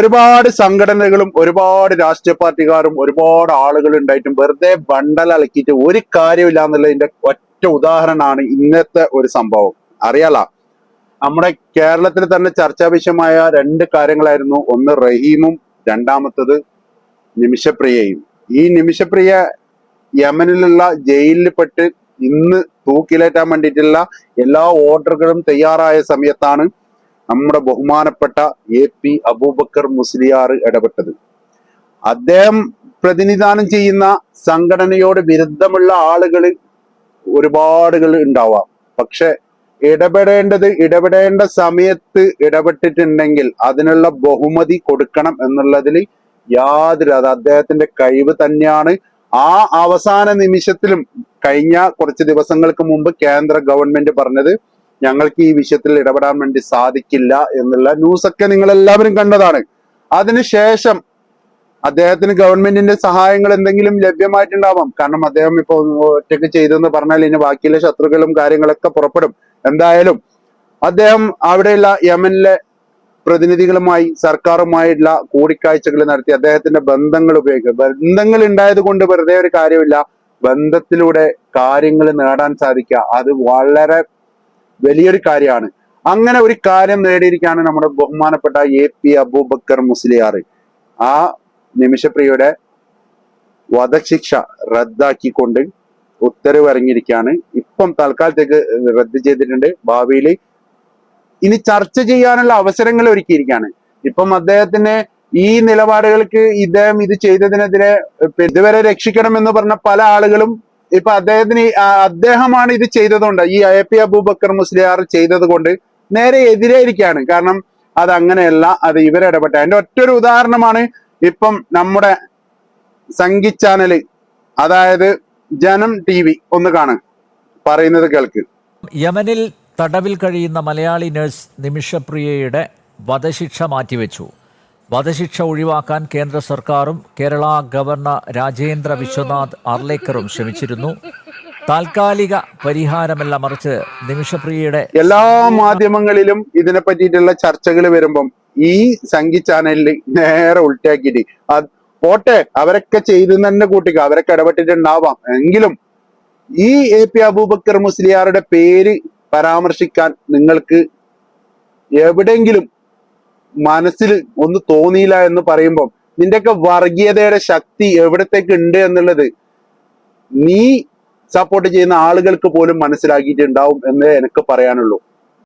ഒരുപാട് സംഘടനകളും ഒരുപാട് രാഷ്ട്രീയ പാർട്ടിക്കാരും ഒരുപാട് ആളുകൾ ഉണ്ടായിട്ടും വെറുതെ ബണ്ടൽ അലക്കിയിട്ട് ഒരു കാര്യമില്ല എന്നുള്ളതിന്റെ ഒറ്റ ഉദാഹരണമാണ് ഇന്നത്തെ ഒരു സംഭവം. അറിയാല? നമ്മുടെ കേരളത്തിൽ തന്നെ ചർച്ചാ വിഷയമായ രണ്ട് കാര്യങ്ങളായിരുന്നു. ഒന്ന് റഹീമും രണ്ടാമത്തത് നിമിഷപ്രിയയും. ഈ നിമിഷപ്രിയ യമനിലുള്ള ജയിലിൽ പെട്ട് ഇന്ന് തൂക്കിലേറ്റാൻ വേണ്ടിയിട്ടുള്ള എല്ലാ ഓർഡറുകളും തയ്യാറായ സമയത്താണ് നമ്മുടെ ബഹുമാനപ്പെട്ട എ പി അബൂബക്കർ മുസ്ലിയാർ ഇടപെട്ടത്. അദ്ദേഹം പ്രതിനിധാനം ചെയ്യുന്ന സംഘടനയോട് വിരുദ്ധമുള്ള ആളുകൾ ഒരുപാടുകൾ ഉണ്ടാവാം. പക്ഷെ ഇടപെടേണ്ടത് ഇടപെടേണ്ട സമയത്ത് ഇടപെട്ടിട്ടുണ്ടെങ്കിൽ അതിനുള്ള ബഹുമതി കൊടുക്കണം എന്നുള്ളതിൽ യാതൊരു അത് അദ്ദേഹത്തിന്റെ കഴിവ് തന്നെയാണ്. ആ അവസാന നിമിഷത്തിലും കഴിഞ്ഞ കുറച്ച് ദിവസങ്ങൾക്ക് മുമ്പ് കേന്ദ്ര ഗവൺമെന്റ് പറഞ്ഞത് ഞങ്ങൾക്ക് ഈ വിഷയത്തിൽ ഇടപെടാൻ വേണ്ടി സാധിക്കില്ല എന്നുള്ള ന്യൂസൊക്കെ നിങ്ങൾ എല്ലാവരും കണ്ടതാണ്. അതിനുശേഷം അദ്ദേഹത്തിന് ഗവൺമെന്റിന്റെ സഹായങ്ങൾ എന്തെങ്കിലും ലഭ്യമായിട്ടുണ്ടാവാം. കാരണം അദ്ദേഹം ഇപ്പോൾ ഒറ്റയ്ക്ക് ചെയ്തെന്ന് പറഞ്ഞാൽ ഇനി ബാക്കിയുള്ള ശത്രുക്കളും കാര്യങ്ങളൊക്കെ പുറപ്പെടും. എന്തായാലും അദ്ദേഹം അവിടെയുള്ള യമനിലെ പ്രതിനിധികളുമായി സർക്കാരുമായിട്ടുള്ള കൂടിക്കാഴ്ചകൾ നടത്തി അദ്ദേഹത്തിന്റെ ബന്ധങ്ങൾ ഉപയോഗിക്കുക. ബന്ധങ്ങൾ ഉണ്ടായത് കൊണ്ട് വെറുതെ ഒരു കാര്യമില്ല. ബന്ധത്തിലൂടെ കാര്യങ്ങൾ നേടാൻ സാധിക്കുക. അത് വളരെ വലിയൊരു കാര്യമാണ്. അങ്ങനെ ഒരു കാര്യം നേടിയിരിക്കുകയാണ് നമ്മുടെ ബഹുമാനപ്പെട്ട എ പി അബൂബക്കർ മുസ്ലിയാർ. ആ നിമിഷപ്രിയയുടെ വധശിക്ഷ റദ്ദാക്കിക്കൊണ്ട് ഉത്തരവ് ഇറങ്ങിയിരിക്കുകയാണ്. ഇപ്പം തൽക്കാലത്തേക്ക് റദ്ദ് ചെയ്തിട്ടുണ്ട്. ഭാവിയിൽ ഇനി ചർച്ച ചെയ്യാനുള്ള അവസരങ്ങൾ ഒരുക്കിയിരിക്കുകയാണ്. ഇപ്പം അദ്ദേഹത്തിന് ഈ നിലപാടുകൾക്ക് ഇദ്ദേഹം ഇത് ചെയ്തതിനെതിരെ ഇതുവരെ രക്ഷിക്കണം എന്ന് പറഞ്ഞ പല ആളുകളും ഇപ്പൊ അദ്ദേഹത്തിന് അദ്ദേഹമാണ് ഇത് ചെയ്തതുകൊണ്ട് ഈ എ പി അബൂബക്കർ മുസ്ലിയാർ ചെയ്തത് കൊണ്ട് നേരെ എതിരായിരിക്കാണ്. കാരണം അത് അങ്ങനെയല്ല അത് ഇവരിടപെട്ട. അതിന്റെ ഒറ്റൊരു ഉദാഹരണമാണ് ഇപ്പം നമ്മുടെ സംഗീത് ചാനൽ അതായത് ജനം ടി വി ഒന്ന് കാണ് പറയുന്നത് കേൾക്ക്. യമനിൽ തടവിൽ കഴിയുന്ന മലയാളി നഴ്സ് നിമിഷപ്രിയയുടെ വധശിക്ഷ മാറ്റിവെച്ചു. വധശിക്ഷ ഒഴിവാക്കാൻ കേന്ദ്ര സർക്കാരും കേരള ഗവർണർ രാജേന്ദ്ര വിശ്വനാഥ് അർലേക്കറും ശ്രമിച്ചിരുന്നു. താൽക്കാലിക പരിഹാരമല്ല മറിച്ച് നിമിഷപ്രിയയുടെ എല്ലാ മാധ്യമങ്ങളിലും ഇതിനെ പറ്റിയിട്ടുള്ള ചർച്ചകൾ വരുമ്പം ഈ സംഘി ചാനലിൽ നേരെ ഉൾട്ടാക്കിയിട്ട് പോട്ടെ അവരൊക്കെ ചെയ്തു തന്നെ കൂട്ടിക്കുക അവരൊക്കെ ഇടപെട്ടിട്ടുണ്ടാവാം. എങ്കിലും ഈ എ പി അബൂബക്കർ മുസ്ലിയാരുടെ പേര് പരാമർശിക്കാൻ നിങ്ങൾക്ക് എവിടെയെങ്കിലും മനസ്സിൽ ഒന്ന് തോന്നിയില്ല എന്ന് പറയുമ്പോൾ നിന്റെയൊക്കെ വർഗീയതയുടെ ശക്തി എവിടത്തേക്ക് ഉണ്ട് എന്നുള്ളത് നീ സപ്പോർട്ട് ചെയ്യുന്ന ആളുകൾക്ക് പോലും മനസ്സിലാക്കിയിട്ടുണ്ടാവും എന്നേ എനിക്ക് പറയാനുള്ളൂ.